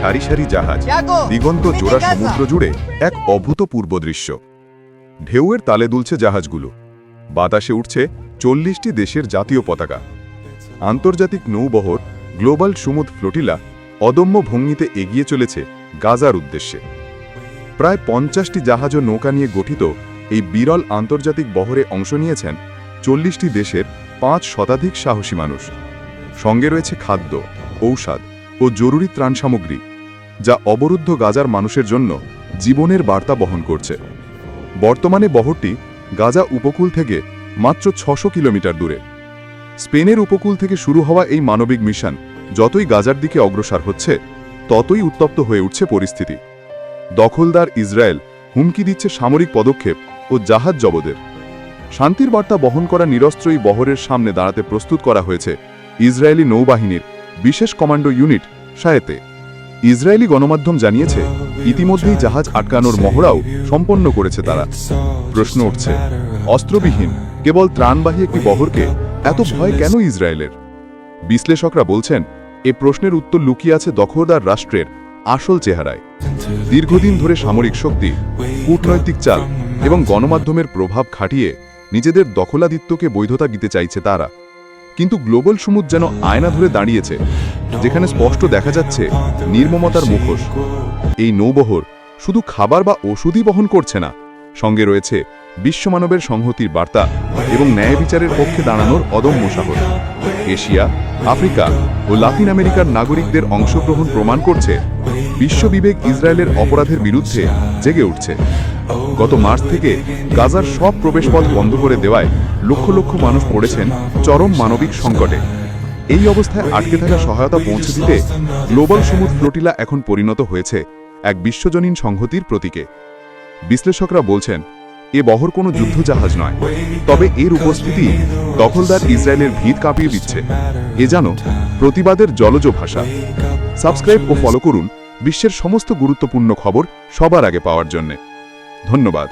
সারি সারি জাহাজ দিগন্ত জোড়া সমুদ্র জুড়ে এক অভূতপূর্ব দৃশ্য। ঢেউয়ের তালে দুলছে জাহাজগুলো। বাতাসে উঠছে চল্লিশটি দেশের জাতীয় পতাকা। আন্তর্জাতিক নৌবহর গ্লোবাল সমুদ ফ্লোটিলা অদম্য ভঙ্গিতে এগিয়ে চলেছে গাজার উদ্দেশ্যে। প্রায় পঞ্চাশটি জাহাজ ও নৌকা নিয়ে গঠিত এই বিরল আন্তর্জাতিক বহরে অংশ নিয়েছেন চল্লিশটি দেশের পাঁচ শতাধিক সাহসী মানুষ। সঙ্গে রয়েছে খাদ্য ঔষধ ও জরুরি ত্রাণ সামগ্রী। যা অবরুদ্ধ গাজার মানুষের জন্য জীবনের বার্তা বহন করছে। বর্তমানে বহরটি গাজা উপকূল থেকে মাত্র ছশো কিলোমিটার দূরে। স্পেনের উপকূল থেকে শুরু হওয়া এই মানবিক মিশন যতই গাজার দিকে অগ্রসর হচ্ছে, ততই উত্তপ্ত হয়ে উঠছে পরিস্থিতি। দখলদার ইসরায়েল হুমকি দিচ্ছে সামরিক পদক্ষেপ ও জাহাজ জবদের। শান্তির বার্তা বহন করা নিরস্ত্রই বহরের সামনে দাঁড়াতে প্রস্তুত করা হয়েছে ইসরায়েলি নৌবাহিনীর বিশেষ কমান্ডো ইউনিট সায়েতে ইসরায়েলি গণমাধ্যম জানিয়েছে, ইতিমধ্যেই জাহাজ আটকানোর মহড়াও সম্পন্ন করেছে তারা। প্রশ্ন উঠছে, অস্ত্রবিহীন, কেবল ত্রাণবাহী একটি বহরকে এত ভয় কেন ইসরায়েলের? বিশ্লেষকরা বলছেন, এ প্রশ্নের উত্তর লুকিয়ে আছে দখলদার রাষ্ট্রের আসল চেহারায়। দীর্ঘদিন ধরে সামরিক শক্তি, কূটনৈতিক চাল এবং গণমাধ্যমের প্রভাব খাটিয়ে নিজেদের দখলাদিত্যকে বৈধতা দিতে চাইছে তারা। কিন্তু গ্লোবাল সমুদ যেন আয়না ধরে দাঁড়িয়েছে, যেখানে স্পষ্ট দেখা যাচ্ছে নির্মমতার মুখোশ। এই নৌবহর শুধু খাবার বা ওষুধই বহন করছে না, সঙ্গে রয়েছে বিশ্বমানবের সংহতির বার্তা এবং ন্যায় বিচারের পক্ষে দাঁড়ানোর অদম্য সাহস। এশিয়া, আফ্রিকা ও লাতিন আমেরিকার নাগরিকদের অংশগ্রহণ প্রমাণ করছে, বিশ্ববিবেক ইসরায়েলের অপরাধের বিরুদ্ধে জেগে উঠছে। গত মার্চ থেকে গাজার সব প্রবেশপথ বন্ধ করে দেওয়ায় লক্ষ লক্ষ মানুষ পড়েছেন চরম মানবিক সংকটে। এই অবস্থায় আটকে থাকা সহায়তা পৌঁছে দিতে গ্লোবাল সমুদ্র ফ্লোটিলা এখন পরিণত হয়েছে এক বিশ্বজনীন সংহতির প্রতীকে। বিশ্লেষকরা বলছেন, এ বহর কোনো যুদ্ধজাহাজ নয়, তবে এর উপস্থিতি দখলদার ইসরায়েলের ভিত কাঁপিয়ে দিচ্ছে। এ যেন প্রতিবাদের জলজ ভাষা। সাবস্ক্রাইব ও ফলো করুন বিশ্বের সমস্ত গুরুত্বপূর্ণ খবর সবার আগে পাওয়ার জন্যে। ধন্যবাদ